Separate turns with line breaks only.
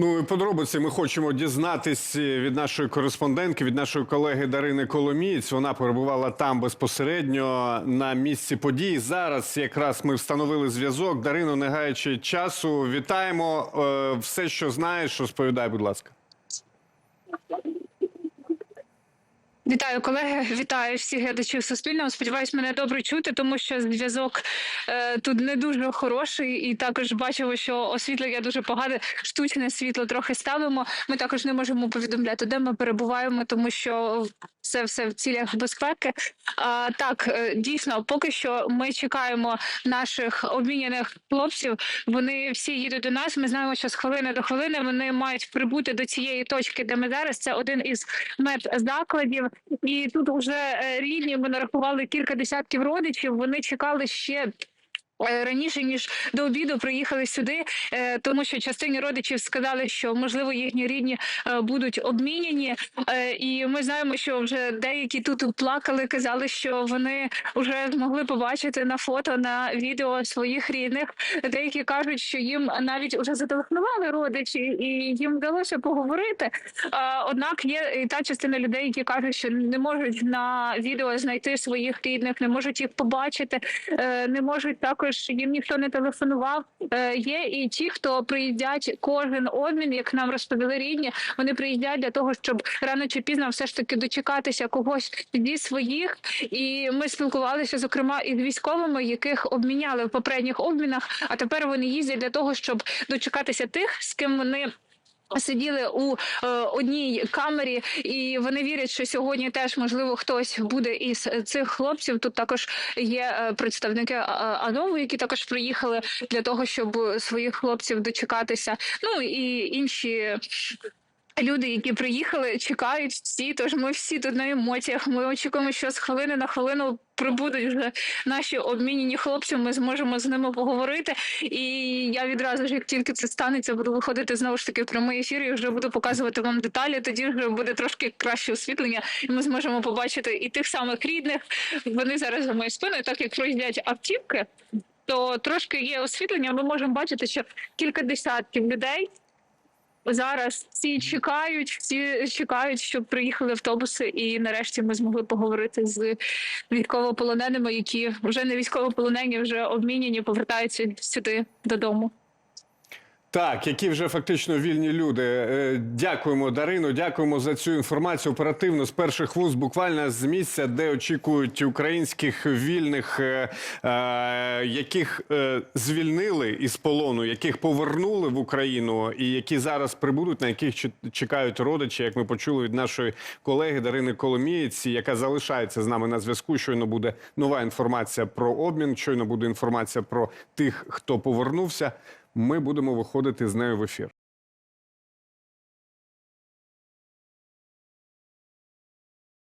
Ну і подробиці ми хочемо дізнатись від нашої кореспондентки, від нашої колеги Дарини Коломієць. Вона перебувала там безпосередньо на місці подій. Зараз якраз ми встановили зв'язок. Дарину, не гаючи часу, вітаємо. Е, Все, що знаєш, розповідай, будь ласка.
Вітаю колеги, вітаю всіх глядачів Суспільного. Сподіваюсь, мене добре чути, тому що зв'язок е, тут не дуже хороший, і також бачимо, що освітлення дуже погане. Штучне світло трохи ставимо. Ми також не можемо повідомляти, де ми перебуваємо, тому що це все в цілях безпеки. А так е, дійсно, поки що ми чекаємо наших обміняних хлопців. Вони всі їдуть до нас. Ми знаємо, що з хвилини до хвилини вони мають прибути до цієї точки, де ми зараз. Це один із медзакладів. І тут вже е, рідні ми нарахували кілька десятків родичів. Вони чекали ще. Е, Раніше ніж до обіду приїхали сюди, е, тому що частині родичів сказали, що можливо їхні рідні е, будуть обміняні. Е, І ми знаємо, що вже деякі тут плакали, казали, що вони вже змогли побачити на фото на відео своїх рідних. Деякі кажуть, що їм навіть вже зателефонували родичі, і їм вдалося поговорити. Однак є і та частина людей, які кажуть, що не можуть на відео знайти своїх рідних, не можуть їх побачити, не можуть також їм ніхто не телефонував. Е, Є і ті, хто приїздять кожен обмін, як нам розповіли рідні. Вони приїздять для того, щоб рано чи пізно все ж таки дочекатися когось зі своїх. І ми спілкувалися зокрема із військовими, яких обміняли в попередніх обмінах. А тепер вони їздять для того, щоб дочекатися тих, з ким вони. Сиділи у е, одній камері, і вони вірять, що сьогодні теж можливо хтось буде із цих хлопців. Тут також є е, представники анову, які також приїхали для того, щоб своїх хлопців дочекатися. Ну і інші. Люди, які приїхали, чекають всі. Тож ми всі тут на емоціях. Ми очікуємо, що з хвилини на хвилину прибудуть вже наші обмінені хлопці. Ми зможемо з ними поговорити. І я відразу ж, як тільки це станеться, буду виходити знову ж таки в прямий ефір і вже буду показувати вам деталі. Тоді вже буде трошки краще освітлення, і ми зможемо побачити і тих самих рідних. Вони зараз за моєю спиною, так як проїздять автівки, то трошки є освітлення. Ми можемо бачити, що кілька десятків людей. Зараз всі чекають, всі чекають, щоб приїхали автобуси, і нарешті ми змогли поговорити з військовополоненими, які вже не військовополонені, вже обмінені, повертаються сюди додому.
Так, які вже фактично вільні люди. Е, Дякуємо, Дарину. Дякуємо за цю інформацію. Оперативно з перших вуз, буквально з місця, де очікують українських вільних, е, е, яких звільнили із полону, яких повернули в Україну, і які зараз прибудуть, на яких чекають родичі, як ми почули від нашої колеги Дарини Коломієць, яка залишається з нами на зв'язку. Щойно буде нова інформація про обмін. Щойно буде інформація про тих, хто повернувся. Ми будемо виходити з нею в ефір.